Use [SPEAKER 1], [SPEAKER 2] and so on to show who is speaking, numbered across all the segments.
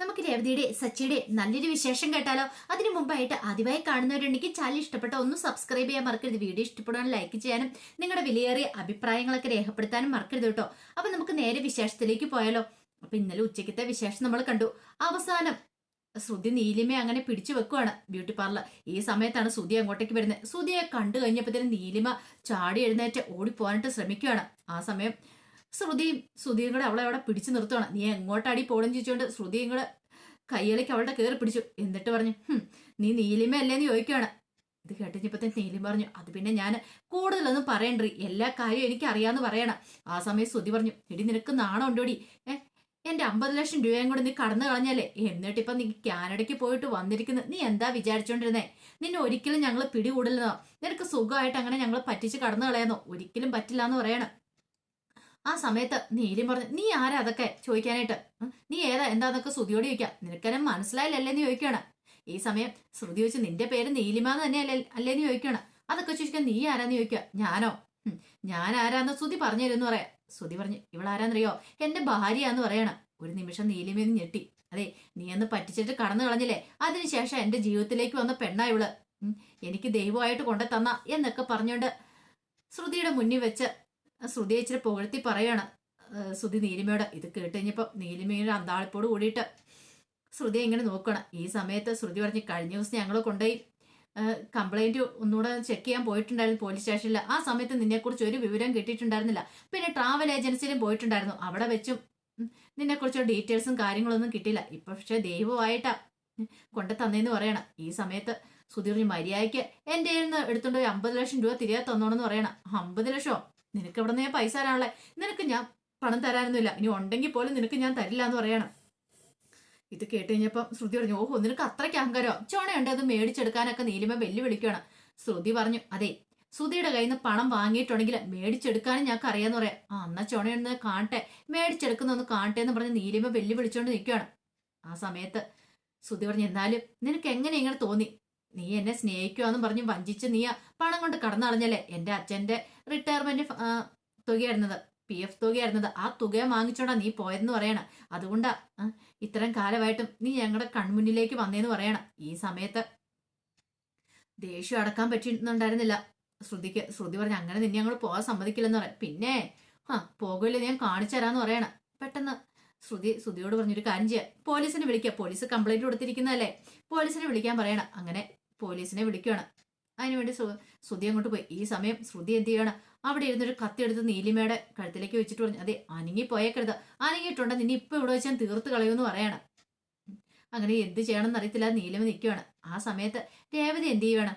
[SPEAKER 1] നമുക്ക് രേവതിയുടെ സച്ചിയുടെ നല്ലൊരു വിശേഷം കേട്ടാലോ? അതിനു മുമ്പായിട്ട് ആദ്യമായി കാണുന്നവരുണ്ടെങ്കിൽ ചാനൽ ഇഷ്ടപ്പെട്ട ഒന്ന് സബ്സ്ക്രൈബ് ചെയ്യാൻ മറക്കരുത്. വീഡിയോ ഇഷ്ടപ്പെടാൻ ലൈക്ക് ചെയ്യാനും നിങ്ങളുടെ വിലയേറിയ അഭിപ്രായങ്ങളൊക്കെ രേഖപ്പെടുത്താനും മറക്കരുത് കേട്ടോ. അപ്പൊ നമുക്ക് നേരെ വിശേഷത്തിലേക്ക് പോയാലോ? അപ്പൊ ഇന്നലെ ഉച്ചക്കത്തെ വിശേഷം നമ്മൾ കണ്ടു. അവസാനം ശ്രുതി നീലിമയെ അങ്ങനെ പിടിച്ചു വെക്കുവാണ് ബ്യൂട്ടി പാർലർ. ഈ സമയത്താണ് ശ്രുതി അങ്ങോട്ടേക്ക് വരുന്നത്. ശ്രുതിയെ കണ്ടു കഴിഞ്ഞപ്പോഴത്തേനും നീലിമ ചാടി എഴുന്നേറ്റ് ഓടിപ്പോകാനായിട്ട് ശ്രമിക്കുകയാണ്. ആ സമയം ശ്രുതിയും ശ്രുതിയും കൂടെ അവളെ അവിടെ പിടിച്ചു നിർത്തുവാണ്. നീ എങ്ങോട്ടാടി പോകണം ചോദിച്ചുകൊണ്ട് ശ്രുതിയും കൂടെ കയ്യിലേക്ക് അവളുടെ കയറി പിടിച്ചു. എന്നിട്ട് പറഞ്ഞു നീ നീലിമ അല്ലേന്ന് ചോദിക്കുകയാണ് ഇത് തന്നെ നീലിമ പറഞ്ഞു അത് പിന്നെ ഞാൻ കൂടുതലൊന്നും പറയണ്ടേ എല്ലാ കാര്യവും എനിക്ക് അറിയാന്ന് പറയണം. ആ സമയം ശ്രുതി പറഞ്ഞു എടി നിനക്ക് നാണം ഉണ്ടോടി? ഏ എന്റെ അമ്പത് ലക്ഷം രൂപയും കൂടെ നീ കടന്നു കളഞ്ഞല്ലേ? എന്നിട്ടിപ്പം നീ കാനഡയ്ക്ക് പോയിട്ട് വന്നിരിക്കുന്നത് നീ എന്താ വിചാരിച്ചോണ്ടിരുന്നേ? നിന്നെ ഒരിക്കലും ഞങ്ങൾ പിടികൂടില്ലെന്നോ? നിനക്ക് സുഖമായിട്ട് അങ്ങനെ ഞങ്ങൾ പറ്റിച്ച് കടന്നു കളയാന്നോ? ഒരിക്കലും പറ്റില്ല എന്ന് പറയണം. ആ സമയത്ത് നീലിം പറഞ്ഞു നീ ആരാ അതൊക്കെ? ചോദിക്കാനായിട്ട്. നീ ഏതാ? എന്താന്നൊക്കെ ശ്രുതിയോട് ചോദിക്കാം. നിനക്കെന്നെ മനസ്സിലായില്ലല്ലേന്ന് ചോദിക്കുകയാണ് ഈ സമയം ശ്രുതി ചോദിച്ചു നിന്റെ പേര് നീലിമാന്ന് തന്നെയല്ലേ അല്ലേന്ന് ചോദിക്കുകയാണ് അതൊക്കെ ചോദിക്കാൻ നീ ആരാന്ന് ചോദിക്കുക ഞാനോ? ഞാൻ ആരാന്ന് ശ്രുതി പറഞ്ഞു തരുമെന്ന് പറയാം. ശ്രുതി പറഞ്ഞു ഇവളാരാന്നറിയോ എന്റെ ഭാര്യയാന്ന് പറയണം. ഒരു നിമിഷം നീലിമേന്ന് ഞെട്ടി. അതെ നീ അന്ന് പറ്റിച്ചിട്ട് കടന്നു കളഞ്ഞില്ലേ? അതിനുശേഷം എന്റെ ജീവിതത്തിലേക്ക് വന്ന പെണ്ണാ ഇവൾ. എനിക്ക് ദൈവമായിട്ട് കൊണ്ടു തന്ന എന്നൊക്കെ പറഞ്ഞുകൊണ്ട് ശ്രുതിയുടെ മുന്നിൽ വെച്ച് ശ്രുതി ഇച്ചിരി പുകഴ്ത്തി പറയാണ്. ശ്രുതി നീലിമയോട് ഇത് കേട്ട് കഴിഞ്ഞപ്പോൾ നീലിമയുടെ അന്താളിപ്പോട് കൂടിയിട്ട് ശ്രുതി ഇങ്ങനെ നോക്കണം. ഈ സമയത്ത് ശ്രുതി പറഞ്ഞ് കഴിഞ്ഞ ദിവസം ഞങ്ങൾ കൊണ്ടുപോയി കംപ്ലൈന്റ് ഒന്നുകൂടെ ചെക്ക് ചെയ്യാൻ പോയിട്ടുണ്ടായിരുന്നു പോലീസ് സ്റ്റേഷനിൽ ആ സമയത്ത് നിന്നെക്കുറിച്ച് ഒരു വിവരം കിട്ടിയിട്ടുണ്ടായിരുന്നില്ല. പിന്നെ ട്രാവൽ ഏജൻസിയിലും പോയിട്ടുണ്ടായിരുന്നു. അവിടെ വെച്ചും നിന്നെക്കുറിച്ച് ഡീറ്റെയിൽസും കാര്യങ്ങളൊന്നും കിട്ടിയില്ല. ഇപ്പൊ പക്ഷെ ദൈവമായിട്ടാ കൊണ്ടു തന്നേന്ന് പറയണം. ഈ സമയത്ത് സുധീർ മര്യാദയ്ക്ക് എന്റെ കയ്യിൽ നിന്ന് എടുത്തുകൊണ്ട് അമ്പത് ലക്ഷം രൂപ തിരികെ തന്നോണെന്ന് പറയണം. അമ്പത് ലക്ഷമോ നിനക്ക് ഇവിടെ നിന്ന് ഞാൻ പൈസ തരാനുള്ളേ? നിനക്ക് ഞാൻ പണം തരാനൊന്നുമില്ല. ഇനി ഉണ്ടെങ്കിൽ പോലും നിനക്ക് ഞാൻ തരില്ല എന്ന് പറയണം. ഇത് കേട്ട് കഴിഞ്ഞപ്പം ശ്രുതി പറഞ്ഞു ഓഹോ നിനക്ക് അത്രയ്ക്ക് അഹങ്കാരോ? ചോണയുണ്ട് അത് മേടിച്ചെടുക്കാനൊക്കെ നീലിമ വെല്ലുവിളിക്കുകയാണ് ശ്രുതി പറഞ്ഞു അതെ ശ്രുതിയുടെ കയ്യിൽ നിന്ന് പണം വാങ്ങിയിട്ടുണ്ടെങ്കിൽ മേടിച്ചെടുക്കാനും ഞങ്ങൾക്ക് അറിയാന്ന് പറയാം. ആ എന്നാ ചോണയുണ്ടെന്ന് കാണട്ടെ. മേടിച്ചെടുക്കുന്ന ഒന്ന് കാണട്ടെ എന്ന് പറഞ്ഞ് നീലിമ വെല്ലുവിളിച്ചുകൊണ്ട് നിൽക്കുകയാണ് ആ സമയത്ത് ശ്രുതി പറഞ്ഞു എന്നാലും നിനക്ക് എങ്ങനെ ഇങ്ങനെ തോന്നി? നീ എന്നെ സ്നേഹിക്കുവാന്ന് പറഞ്ഞ് വഞ്ചിച്ച് നീ പണം കൊണ്ട് കടന്നളഞ്ഞല്ലേ? എന്റെ അച്ഛന്റെ റിട്ടയർമെന്റ് തുകയായിരുന്നത്. പി എഫ് തുകയായിരുന്നത്. ആ തുക വാങ്ങിച്ചോണ്ടാ നീ പോയതെന്ന് പറയണം. അതുകൊണ്ടാ ഇത്തരം കാലമായിട്ടും നീ ഞങ്ങളുടെ കൺമുന്നിലേക്ക് വന്നേന്ന് പറയണം. ഈ സമയത്ത് ദേഷ്യം അടക്കാൻ പറ്റുന്നുണ്ടായിരുന്നില്ല ശ്രുതിക്ക് ശ്രുതി പറഞ്ഞ അങ്ങനെ നിന്നെ ഞങ്ങൾ പോകാൻ സമ്മതിക്കില്ലെന്ന് പറയാം പിന്നെ ആ പോകില്ല ഞാൻ കാണിച്ചു തരാന്ന് പറയണം. പെട്ടെന്ന് ശ്രുതി ശ്രുതിയോട് പറഞ്ഞൊരു കാര്യം ചെയ്യാം. പോലീസിനെ വിളിക്കുക പോലീസ് കംപ്ലൈന്റ് കൊടുത്തിരിക്കുന്നതല്ലേ? പോലീസിനെ വിളിക്കാൻ പറയണം. അങ്ങനെ പോലീസിനെ വിളിക്കുകയാണ്. അതിനുവേണ്ടി ശ്രു- ശ്രുതി അങ്ങോട്ട് പോയി. ഈ സമയം ശ്രുതി എന്ത് ചെയ്യണം? അവിടെ ഇരുന്നൊരു കത്തിയെടുത്ത് നീലിമയുടെ കഴുത്തിലേക്ക് വെച്ചിട്ട് പറഞ്ഞു അതെ അനങ്ങി പോയേക്കരുത് അനങ്ങിയിട്ടുണ്ട്. നിന്നെ ഇപ്പൊ ഇവിടെ വെച്ചാൽ തീർത്ത് കളയുമെന്ന് പറയണം. അങ്ങനെ എന്ത് ചെയ്യണമെന്ന് അറിയത്തില്ല. നീലിമ നിൽക്കുകയാണ്. ആ സമയത്ത് രേവതി എന്ത് ചെയ്യണം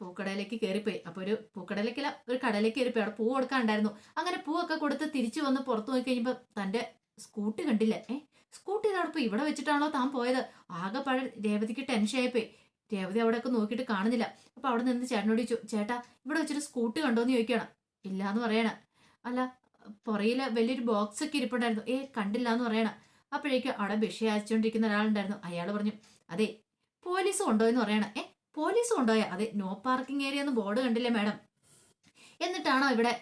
[SPEAKER 1] പൂക്കടയിലേക്ക് കയറിപ്പോയി. അപ്പൊ ഒരു പൂക്കടയിലേക്കല്ല ഒരു കടയിലേക്ക് കയറിപ്പോയി. അവിടെ പൂ കൊടുക്കാനുണ്ടായിരുന്നു. അങ്ങനെ പൂവൊക്കെ കൊടുത്ത് തിരിച്ചു വന്ന് പുറത്തു നോക്കി കഴിഞ്ഞപ്പോൾ തന്റെ സ്കൂട്ടി കണ്ടില്ല? ഏ സ്കൂട്ടി നടപ്പ് ഇവിടെ വെച്ചിട്ടാണല്ലോ താൻ പോയത്? ആകെ പഴ രേവതിക്ക് ടെൻഷൻ ആയിപ്പോയി. രേവതി അവിടെയൊക്കെ നോക്കിയിട്ട് കാണുന്നില്ല. അപ്പൊ അവിടെ നിന്ന് ചേട്ടനോട് ചോദിച്ചു ചേട്ടാ ഇവിടെ വെച്ചൊരു സ്കൂട്ടി കണ്ടോന്ന് ചോദിക്കണം ഇല്ല എന്ന് പറയണ. അല്ല പുറയിൽ വലിയൊരു ബോക്സ് ഒക്കെ ഇരിപ്പുണ്ടായിരുന്നു. ഏ കണ്ടില്ല എന്ന് പറയണ. അപ്പോഴേക്കും അവിടെ ബഷി അയച്ചുകൊണ്ടിരിക്കുന്ന ഒരാളുണ്ടായിരുന്നു. അയാൾ പറഞ്ഞു അതെ പോലീസ് കൊണ്ടുപോയെന്ന് പറയണ. ഏ പോലീസ് കൊണ്ടുപോയ അതെ നോ പാർക്കിംഗ് ഏരിയ എന്ന് ബോർഡ് കണ്ടില്ലേ മാഡം. എന്നിട്ടാണോ ഇവിടെ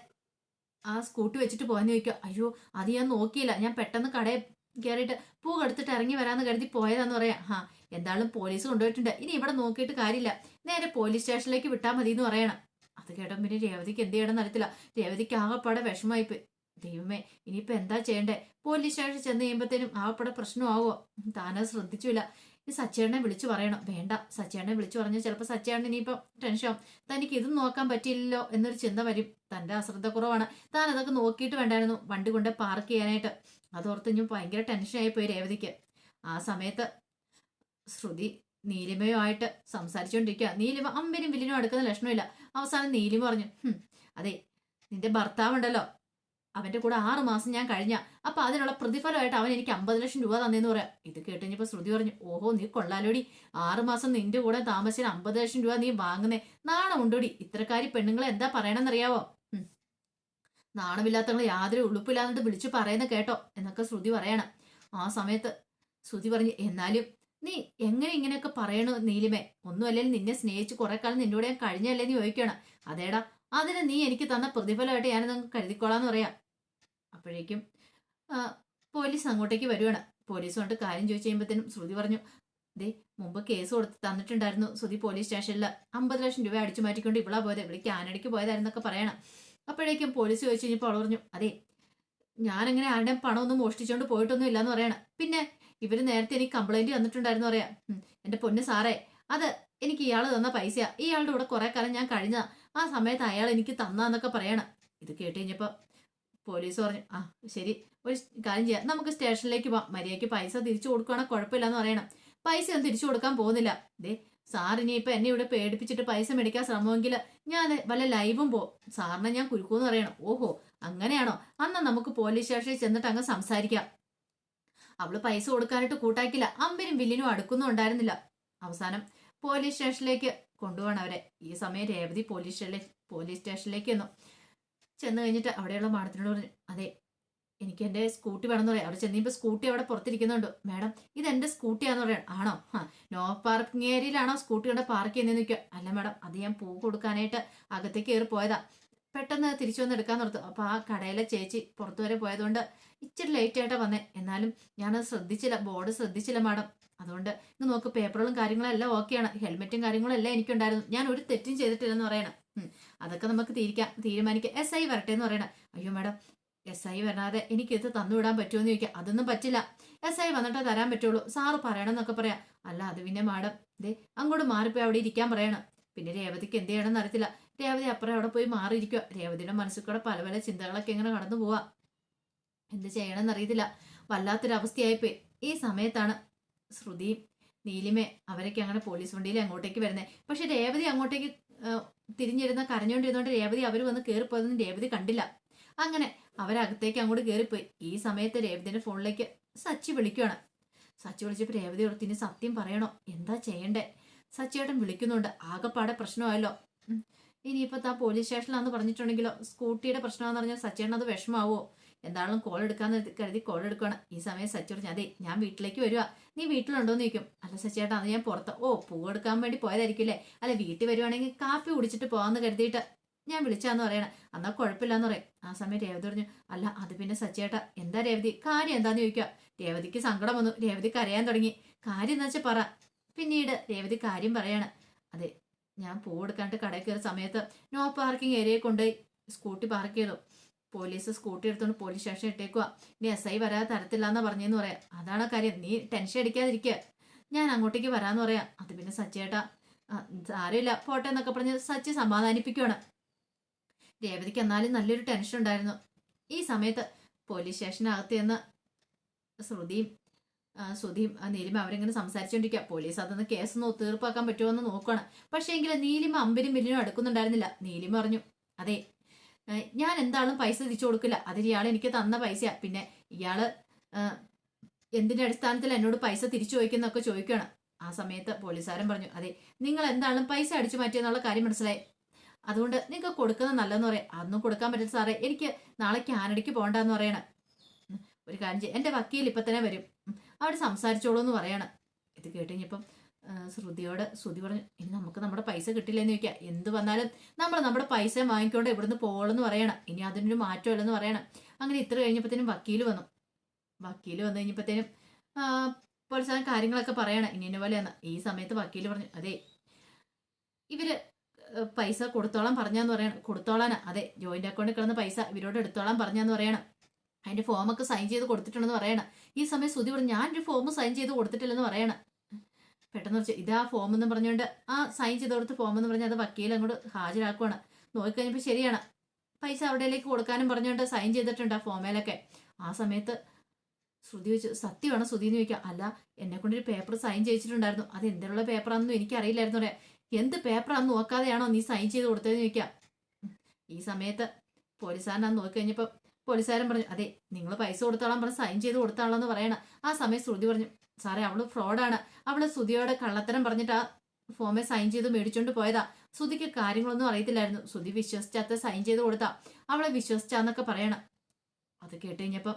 [SPEAKER 1] ആ സ്കൂട്ടി വെച്ചിട്ട് പോയെന്ന് ചോദിക്കുക. അയ്യോ അത് ഞാൻ നോക്കിയില്ല. ഞാൻ പെട്ടെന്ന് കടയിൽ കയറിയിട്ട് പൂ കെടുത്തിട്ട് ഇറങ്ങി വരാന്ന് കരുതി പോയതാന്ന് പറയാം. ഹാ എന്തായാലും പോലീസ് കൊണ്ടുപോയിട്ടുണ്ട്. ഇനി ഇവിടെ നോക്കിയിട്ട് കാര്യമില്ല. നേരെ പോലീസ് സ്റ്റേഷനിലേക്ക് വിട്ടാൽ മതി എന്ന് പറയണം. അത് കേട്ടോ പിന്നെ രേവതിക്ക് എന്ത് ചെയ്യണം അറിയത്തില്ല. രേവതിക്ക് ആകെപ്പാടെ വിഷമായിപ്പോയി ദൈവമേ ഇനിയിപ്പോ എന്താ ചെയ്യണ്ടേ? പോലീസ് സ്റ്റേഷനിൽ ചെന്ന് കഴിയുമ്പോഴത്തേനും ആകെപ്പാടെ പ്രശ്നമാവോ? താനത് ശ്രദ്ധിച്ചില്ല. ഈ സച്ചേട്ടനെ വിളിച്ചു പറയണം. വേണ്ട സച്ചേണ്ണനെ വിളിച്ചു പറഞ്ഞാൽ ചിലപ്പോൾ സച്ചേണ്ണൻ ഇനിയിപ്പം ടെൻഷൻ തനിക്ക് ഇതും നോക്കാൻ പറ്റിയില്ലല്ലോ എന്നൊരു ചിന്ത വരും. തന്റെ അശ്രദ്ധ കുറവാണ്. താൻ അതൊക്കെ നോക്കിയിട്ട് വേണ്ടായിരുന്നു വണ്ടി കൊണ്ട് പാർക്ക് ചെയ്യാനായിട്ട്. അതോർത്ത് ഇനി ഭയങ്കര ടെൻഷനായി പോയി രേവതിക്ക്. ആ സമയത്ത് ശ്രുതി നീലിമയുമായിട്ട് സംസാരിച്ചുകൊണ്ടിരിക്കുക നീലിമ അമ്പനും വില്ലിനും അടുക്കുന്ന ലക്ഷണമില്ല. അവസാനം നീലിമ പറഞ്ഞു അതെ നിന്റെ ഭർത്താവുണ്ടല്ലോ. അവന്റെ കൂടെ ആറ് മാസം ഞാൻ കഴിഞ്ഞ. അപ്പൊ അതിനുള്ള പ്രതിഫലമായിട്ട് അവൻ എനിക്ക് അമ്പത് ലക്ഷം രൂപ തന്നേന്ന് പറയാം. ഇത് കേട്ടുകഴിഞ്ഞപ്പോ ശ്രുതി പറഞ്ഞു ഓഹോ നീ കൊള്ളാലോടി. ആറ് മാസം നിന്റെ കൂടെ താമസിച്ച അമ്പത് ലക്ഷം രൂപ നീ വാങ്ങുന്നേ. നാണം ഉണ്ടോടി ഇത്രക്കാരി പെണ്ണുങ്ങളെ എന്താ പറയണമെന്നറിയാവോ നാണമില്ലാത്തവങ്ങൾ യാതൊരു ഉളുപ്പില്ലാന്നിട്ട് വിളിച്ചു പറയുന്ന കേട്ടോ എന്നൊക്കെ ശ്രുതി പറയണം. ആ സമയത്ത് ശ്രുതി പറഞ്ഞു എന്നാലും നീ എങ്ങനെ ഇങ്ങനെയൊക്കെ പറയണു നീലിമേ? ഒന്നുമല്ലെങ്കിൽ നിന്നെ സ്നേഹിച്ച് കുറെ കാലം നിന്നോട് ഞാൻ കഴിഞ്ഞല്ലേ നീ ചോദിക്കണം അതേടാ അതിന് നീ എനിക്ക് തന്ന പ്രതിഫലമായിട്ട് നിങ്ങൾക്ക് കരുതിക്കോളാന്ന് പറയാം. അപ്പോഴേക്കും പോലീസ് അങ്ങോട്ടേക്ക് വരുവാണ്. പോലീസ് കൊണ്ട് കാര്യം ചോദിച്ചു കഴിയുമ്പോഴത്തേനും ശ്രുതി പറഞ്ഞു ദേ മുമ്പ് കേസ് കൊടുത്ത് തന്നിട്ടുണ്ടായിരുന്നു ശ്രുതി പോലീസ് സ്റ്റേഷനിൽ. അമ്പത് ലക്ഷം രൂപ അടിച്ചു മാറ്റിക്കൊണ്ട് ഇവളാ പോയത് ഇവിടെ കാനഡയ്ക്ക് പോയതായിരുന്നൊക്കെ പറയണം. അപ്പോഴേക്കും പോലീസ് ചോദിച്ചു കഴിഞ്ഞപ്പോൾ അവൾ പറഞ്ഞു അതെ ഞാനങ്ങനെ ആരുടെയും പണമൊന്നും മോഷ്ടിച്ചുകൊണ്ട് പോയിട്ടൊന്നും ഇല്ലാന്ന് പറയണം. പിന്നെ ഇവർ നേരത്തെ എനിക്ക് കംപ്ലൈന്റ് തന്നിട്ടുണ്ടായിരുന്നു പറയാം. എന്റെ പൊന്ന് സാറേ അത് എനിക്ക് ഇയാൾ തന്ന പൈസ ഇയാളുടെ കൂടെ കുറെ കാലം ഞാൻ കഴിഞ്ഞ ആ സമയത്ത് അയാൾ എനിക്ക് തന്നാന്നൊക്കെ പറയണം. ഇത് കേട്ട് കഴിഞ്ഞപ്പോ പോലീസ് പറഞ്ഞു ആ ശരി ഒരു കാര്യം ചെയ്യാം. നമുക്ക് സ്റ്റേഷനിലേക്ക് പോവാം. മര്യാദയ്ക്ക് പൈസ തിരിച്ചു കൊടുക്കുകയാണെങ്കിൽ കുഴപ്പമില്ലെന്ന് പറയണം. പൈസ ഒന്നും തിരിച്ചു കൊടുക്കാൻ പോകുന്നില്ല. ദേ സാർ ഇനി ഇപ്പൊ എന്നെ ഇവിടെ പേടിപ്പിച്ചിട്ട് പൈസ മേടിക്കാൻ ശ്രമമെങ്കിൽ ഞാൻ വല്ല ലൈവും പോകും സാറിനെ ഞാൻ കുരുക്കൂന്ന് പറയണം. ഓഹോ അങ്ങനെയാണോ? അന്ന് നമുക്ക് പോലീസ് സ്റ്റേഷനിൽ ചെന്നിട്ട് അങ്ങ് സംസാരിക്കാം. അവൾ പൈസ കൊടുക്കാനായിട്ട് കൂട്ടാക്കില്ല അമ്പനും വില്ലിനും അടുക്കൊന്നും ഉണ്ടായിരുന്നില്ല. അവസാനം പോലീസ് സ്റ്റേഷനിലേക്ക് കൊണ്ടുപോകണം അവരെ. ഈ സമയം രേവതി പോലീസ് സ്റ്റേഷനിലേക്ക് പോലീസ് സ്റ്റേഷനിലേക്ക് വന്നു ചെന്ന് കഴിഞ്ഞിട്ട് അവിടെയുള്ള മാഡത്തിനോട് പറഞ്ഞു അതെ എനിക്ക് എന്റെ സ്കൂട്ടി വേണമെന്ന് പറയാം. അവിടെ ചെന്നിപ്പോൾ സ്കൂട്ടി അവിടെ പുറത്തിരിക്കുന്നുണ്ട്. മാഡം ഇത് എന്റെ സ്കൂട്ടിയാന്ന് പറയാം. ആണോ? ആ നോ പാർക്കിംഗ് ഏരിയയിലാണോ സ്കൂട്ടി കൊണ്ട് പാർക്ക് ചെയ്യുന്നത് നിൽക്കുക അല്ല മാഡം അത് ഞാൻ പൂ കൊടുക്കാനായിട്ട് അകത്തേക്ക് കയറി പോയതാ. പെട്ടെന്ന് തിരിച്ചു വന്ന് എടുക്കാൻ നിർത്തും. അപ്പോൾ ആ കടയിലെ ചേച്ചി പുറത്തു വരെ പോയതുകൊണ്ട് ഇച്ചിരി ലേറ്റ് ആയിട്ടാണ് വന്നേ. എന്നാലും ഞാനത് ശ്രദ്ധിച്ചില്ല. ബോർഡ് ശ്രദ്ധിച്ചില്ല മാഡം. അതുകൊണ്ട് ഇന്ന് നോക്ക് പേപ്പറുകളും കാര്യങ്ങളും എല്ലാം ഓക്കെയാണ് ഹെൽമെറ്റും കാര്യങ്ങളും എല്ലാം എനിക്കുണ്ടായിരുന്നു. ഞാൻ ഒരു തെറ്റും ചെയ്തിട്ടില്ലെന്ന് പറയണം. അതൊക്കെ നമുക്ക് തീരിക്കാം. തീരുമാനിക്കാം. എസ് ഐ വരട്ടെ എന്ന് പറയണം. അയ്യോ മാഡം എസ് ഐ വരാതെ എനിക്ക് ഇത് തന്നുവിടാൻ പറ്റുമോ എന്ന് ചോദിക്കാം. അതൊന്നും പറ്റില്ല. എസ് ഐ വന്നിട്ടേ തരാൻ പറ്റുള്ളൂ. സാറ് പറയണം എന്നൊക്കെ പറയാം. അല്ല അത് പിന്നെ മാഡം ദേ അങ്ങോട്ട് മാറിപ്പോയി അവിടെ ഇരിക്കാൻ പറയണം. പിന്നെ രേവതിക്ക് എന്ത് ചെയ്യണമെന്ന് അറിയത്തില്ല. രേവതി അപ്പുറം അവിടെ പോയി മാറിയിരിക്കുക രേവതിയുടെ മനസ്സിൽ കൂടെ പല പല ചിന്തകളൊക്കെ ഇങ്ങനെ കടന്നു പോവാ. എന്ത് ചെയ്യണമെന്ന് അറിയത്തില്ല. വല്ലാത്തൊരവസ്ഥയായിപ്പോയി. ഈ സമയത്താണ് ശ്രുതിയും നീലിമേ അവരൊക്കെ അങ്ങനെ പോലീസ് വണ്ടിയിൽ അങ്ങോട്ടേക്ക് വരുന്നത് പക്ഷെ രേവതി അങ്ങോട്ടേക്ക് തിരിഞ്ഞിരുന്ന കരഞ്ഞുകൊണ്ടിരുന്നോണ്ട് രേവതി അവർ വന്ന് കയറിപ്പോയതൊന്നും രേവതി കണ്ടില്ല. അങ്ങനെ അവരകത്തേക്ക് അങ്ങോട്ട് കയറിപ്പോയി ഈ സമയത്ത് രേവതിന്റെ ഫോണിലേക്ക് സച്ചി വിളിക്കുകയാണ് സച്ചി വിളിച്ചപ്പോൾ രേവതി ഓർത്ത് ഇനി സത്യം പറയണോ? എന്താ ചെയ്യണ്ടേ? സച്ചിയേട്ടൻ വിളിക്കുന്നുണ്ട്. ആകെപ്പാടെ പ്രശ്നമായല്ലോ. ഇനിയിപ്പോൾ ഇനിയിപ്പോ താ പോലീസ് സ്റ്റേഷനിലാന്ന് പറഞ്ഞിട്ടുണ്ടെങ്കിലോ? സ്കൂട്ടിയുടെ പ്രശ്നമാണെന്ന് പറഞ്ഞാൽ സച്ചിയേട്ടൻ അത് വിഷമാവോ? എന്താണെങ്കിലും കോൾ എടുക്കാന്ന് കരുതി- കോൾ എടുക്കണം ഈ സമയം സച്ചി പറഞ്ഞു അതെ ഞാൻ വീട്ടിലേക്ക് വരുക നീ വീട്ടിലുണ്ടോന്ന് ചോദിക്കും. അല്ല സച്ചിയേട്ടാ അത് ഞാൻ പുറത്ത് ഓ പൂ എടുക്കാൻ വേണ്ടി പോയതായിരിക്കില്ലേ അല്ല? വീട്ടിൽ വരുവാണെങ്കിൽ കാപ്പി കുടിച്ചിട്ട് പോവാന്ന് കരുതിയിട്ട് ഞാൻ വിളിച്ചാന്ന് പറയണം. എന്നാ കുഴപ്പമില്ലാന്ന് പറയും. ആ സമയം രേവതി പറഞ്ഞു അല്ല അത് പിന്നെ സച്ചേട്ട എന്താ രേവതി? കാര്യം എന്താന്ന് ചോദിക്കുക. രേവതിക്ക് സങ്കടം വന്നു. രേവതി കരയാൻ തുടങ്ങി. കാര്യം എന്താ വെച്ചാൽ പറ. പിന്നീട് രേവതി കാര്യം പറയാണ്. അതെ ഞാൻ പൂ എടുക്കാണ്ട് കടയിൽ കയറിയ സമയത്ത് നോ പാർക്കിംഗ് ഏരിയയിൽ കൊണ്ടുപോയി സ്കൂട്ടി പാർക്ക് ചെയ്തു. പോലീസ് സ്കൂട്ടി എടുത്തോണ്ട് പോലീസ് സ്റ്റേഷൻ ഇട്ടേക്കുക ഇനി എസ് ഐ വരാതെ തരത്തില്ല എന്ന് പറഞ്ഞെന്ന് പറയാം. അതാണ് കാര്യം. നീ ടെൻഷൻ അടിക്കാതിരിക്കുക ഞാൻ അങ്ങോട്ടേക്ക് വരാന്ന് പറയാം. അത് പിന്നെ സച്ചേട്ടാ സാരമില്ല. പോട്ടെ എന്നൊക്കെ പറഞ്ഞ് സച്ചി സമാധാനിപ്പിക്കുകയാണ് രേവതിക്ക് എന്നാലും നല്ലൊരു ടെൻഷൻ ഉണ്ടായിരുന്നു. ഈ സമയത്ത് പോലീസ് സ്റ്റേഷനകത്ത് ചെന്ന് ശ്രുതിയും ശ്രുതിയും നീലിമ അവരിങ്ങനെ സംസാരിച്ചുകൊണ്ടിരിക്കുക പോലീസ് അതൊന്ന് കേസ് ഒന്ന് തീർപ്പാക്കാൻ പറ്റുമോ എന്ന് നോക്കുകയാണ് പക്ഷേ എങ്കിലും നീലിമ അമ്പിനും വില്ലിനും അടുക്കുന്നുണ്ടായിരുന്നില്ല. നീലിമ പറഞ്ഞു അതെ ഞാൻ എന്താളും പൈസ തിരിച്ചു കൊടുക്കില്ല. അതിന് ഇയാൾ എനിക്ക് തന്ന പൈസയാ. പിന്നെ ഇയാൾ എന്തിന്റെ അടിസ്ഥാനത്തിൽ എന്നോട് പൈസ തിരിച്ചു ചോദിക്കുന്നൊക്കെ ചോദിക്കുകയാണ് ആ സമയത്ത് പോലീസുകാരൻ പറഞ്ഞു അതെ നിങ്ങൾ എന്താളും പൈസ അടിച്ചു മാറ്റിയെന്നുള്ള കാര്യം മനസ്സിലായി. അതുകൊണ്ട് നിങ്ങൾക്ക് കൊടുക്കുന്നത് നല്ലതെന്ന് പറയാം. അതൊന്നും കൊടുക്കാൻ പറ്റില്ല സാറേ. എനിക്ക് നാളെ കാനഡയ്ക്ക് പോകണ്ടെന്ന് പറയണം. ഒരു കാര്യം എന്റെ വക്കീൽ ഇപ്പം തന്നെ വരും. അവിടെ സംസാരിച്ചോളൂ എന്ന് പറയണം. ഇത് കേട്ട് കഴിഞ്ഞപ്പം ആ, ശ്രുതിയോട് ശ്രുതി പറഞ്ഞു ഇനി നമുക്ക് നമ്മുടെ പൈസ കിട്ടില്ല എന്ന് ചോദിക്കുക എന്ത് വന്നാലും നമ്മൾ നമ്മുടെ പൈസ വാങ്ങിക്കൊണ്ട് ഇവിടുന്ന് പോകണമെന്ന് പറയണം. ഇനി അതിനൊരു മാറ്റമില്ലെന്ന് പറയണം. അങ്ങനെ ഇത്ര കഴിഞ്ഞപ്പോഴത്തേനും വക്കീൽ വന്നു. വക്കീൽ വന്നു കഴിഞ്ഞപ്പോഴത്തേനും പോലീസുകാരൻ കാര്യങ്ങളൊക്കെ പറയണം. ഇങ്ങനെ പോലെയാണ് ഈ സമയത്ത് വക്കീൽ പറഞ്ഞു അതെ ഇവർ പൈസ കൊടുത്തോളാൻ പറഞ്ഞാന്ന് പറയണം. കൊടുത്തോളാനാ. അതെ ജോയിന്റ് അക്കൗണ്ടിൽ കിടന്ന പൈസ ഇവരോട് എടുത്തോളാൻ പറഞ്ഞാന്ന് പറയണം. അതിന്റെ ഫോമൊക്കെ സൈൻ ചെയ്ത് കൊടുത്തിട്ടുണ്ടെന്ന് പറയണം. ഈ സമയം ശ്രുതി പറഞ്ഞു ഞാനൊരു ഫോം സൈൻ ചെയ്ത് കൊടുത്തിട്ടില്ലെന്ന് പറയണം. പെട്ടെന്ന് വെച്ച് ഇതാ ഫോം എന്ന് പറഞ്ഞുകൊണ്ട് ആ സൈൻ ചെയ്ത് കൊടുത്ത് ഫോം എന്ന് പറഞ്ഞാൽ അത് വക്കീൽ അങ്ങോട്ട് ഹാജരാക്കുവാണ്. നോക്കിക്കഴിഞ്ഞപ്പോൾ ശരിയാണ്. പൈസ അവിടെയിലേക്ക് കൊടുക്കാനും പറഞ്ഞുകൊണ്ട് സൈൻ ചെയ്തിട്ടുണ്ട് ആ ഫോമേലൊക്കെ. ആ സമയത്ത് ശ്രുതി വെച്ച് സത്യമാണ് ശ്രുതി? എന്ന് ചോദിക്കുക അല്ല എന്നെ കൊണ്ടൊരു പേപ്പർ സൈൻ ചെയ്യിച്ചിട്ടുണ്ടായിരുന്നു. അത് എന്തിനുള്ള പേപ്പറാണെന്നും എനിക്കറിയില്ലായിരുന്നു പറയാം എന്ത് പേപ്പറാണെന്ന് നോക്കാതെയാണോ നീ സൈൻ ചെയ്ത് കൊടുത്തതെന്ന് ചോദിക്കുക ഈ സമയത്ത് പോലീസുകാരനാന്ന് നോക്കി കഴിഞ്ഞപ്പോൾ പോലീസുകാരൻ പറഞ്ഞു അതെ നിങ്ങൾ പൈസ കൊടുത്താളാൻ പറഞ്ഞ് സൈൻ ചെയ്ത് കൊടുത്താളോ എന്ന് പറയണം. ആ സമയം ശ്രുതി പറഞ്ഞു സാറേ അവൾ ഫ്രോഡാണ്. അവൾ ശ്രുതിയോടെ കള്ളത്തരം പറഞ്ഞിട്ട് ആ ഫോമെ സൈൻ ചെയ്ത് മേടിച്ചോണ്ട് പോയതാ. ശ്രുതിക്ക് കാര്യങ്ങളൊന്നും അറിയത്തില്ലായിരുന്നു. ശ്രുതി വിശ്വസിച്ചാത്ത സൈൻ ചെയ്ത് കൊടുത്താ. അവളെ വിശ്വസിച്ചാന്നൊക്കെ പറയണം. അത് കേട്ട് കഴിഞ്ഞപ്പം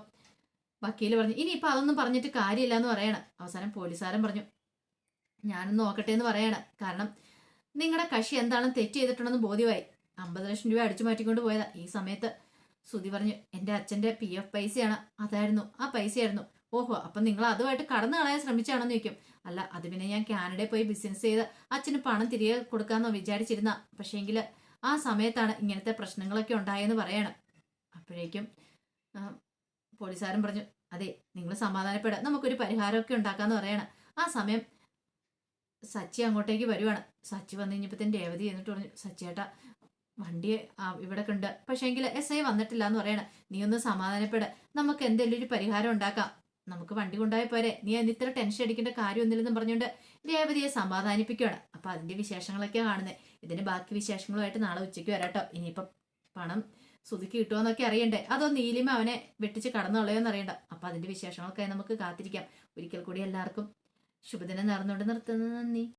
[SPEAKER 1] വക്കീൽ പറഞ്ഞു ഇനിയിപ്പൊ അതൊന്നും പറഞ്ഞിട്ട് കാര്യമില്ല എന്ന് പറയണം. അവസാനം പോലീസുകാരൻ പറഞ്ഞു ഞാനൊന്ന് നോക്കട്ടെ എന്ന് പറയണം. കാരണം നിങ്ങളുടെ കക്ഷി എന്താണെന്ന് തെറ്റ് ചെയ്തിട്ടുണ്ടെന്ന് ബോധ്യമായി. അമ്പത് ലക്ഷം രൂപ അടിച്ചു മാറ്റിക്കൊണ്ട് പോയതാ. ഈ സമയത്ത് ശ്രുതി പറഞ്ഞു എന്റെ അച്ഛന്റെ പി എഫ് പൈസയാണ്. അതായിരുന്നു. ആ പൈസയായിരുന്നു. ഓഹോ അപ്പം നിങ്ങൾ അതുമായിട്ട് കടന്നു കളയാൻ ശ്രമിച്ചാണെന്ന് ചോദിക്കും. അല്ല അത് പിന്നെ ഞാൻ കാനഡയിൽ പോയി ബിസിനസ് ചെയ്ത് അച്ഛന് പണം തിരികെ കൊടുക്കാമെന്നോ വിചാരിച്ചിരുന്ന. പക്ഷേങ്കിൽ ആ സമയത്താണ് ഇങ്ങനത്തെ പ്രശ്നങ്ങളൊക്കെ ഉണ്ടായെന്ന് പറയണം. അപ്പോഴേക്കും പോലീസുകാരൻ പറഞ്ഞു അതെ നിങ്ങൾ സമാധാനപ്പെടുക. നമുക്കൊരു പരിഹാരമൊക്കെ ഉണ്ടാക്കാന്ന് പറയണം. ആ സമയം സച്ചി അങ്ങോട്ടേക്ക് വരുവാണ്. സച്ചി വന്നു കഴിഞ്ഞപ്പോൾ തന്നെ രേവതി എന്നിട്ട് പറഞ്ഞു സച്ചിയേട്ടാ വണ്ടി ഇവിടെ കണ്ട്. പക്ഷേങ്കിൽ എസ് ഐ വന്നിട്ടില്ല എന്ന് പറയണം. നീ ഒന്ന് സമാധാനപ്പെട. നമുക്ക് എന്തെങ്കിലും ഒരു പരിഹാരം ഉണ്ടാക്കാം. നമുക്ക് വണ്ടി കൊണ്ടുപോയ പോരെ. നീ അതിന് ഇത്ര ടെൻഷൻ അടിക്കേണ്ട കാര്യമൊന്നുമില്ലെന്നും പറഞ്ഞുകൊണ്ട് രേവതിയെ സമാധാനിപ്പിക്കുകയാണ് അപ്പൊ അതിന്റെ വിശേഷങ്ങളൊക്കെ കാണുന്നത് ഇതിന്റെ ബാക്കി വിശേഷങ്ങളുമായിട്ട് നാളെ ഉച്ചയ്ക്ക് വരാട്ടോ ഇനിയിപ്പം പണം സുതുക്കി കിട്ടുമോന്നൊക്കെ അറിയണ്ടേ. അതോ നീലിമ അവനെ വെട്ടിച്ച് കടന്നു കളയോന്ന് അറിയണ്ട. അപ്പൊ അതിന്റെ വിശേഷങ്ങളൊക്കെ നമുക്ക് കാത്തിരിക്കാം. ഒരിക്കൽ കൂടി എല്ലാവർക്കും ശുഭദിനം നേർന്നുകൊണ്ട് നിർത്തുന്നത് നന്ദി.